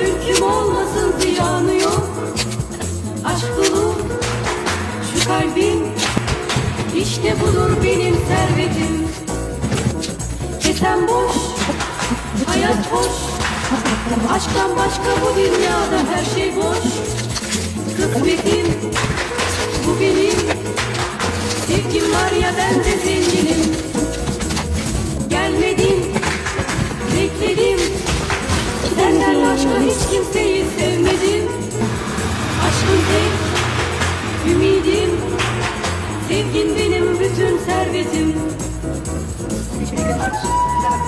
mülküm olmasın ziyanı yok. Aşk dolu şu kalbim işte budur benim servetim. Kesen boş, hayat boş. Aşktan başka bu dünyada her şey boş. Kısmetim bu benim. Sevgim var ya ben de Sevgin benim bütün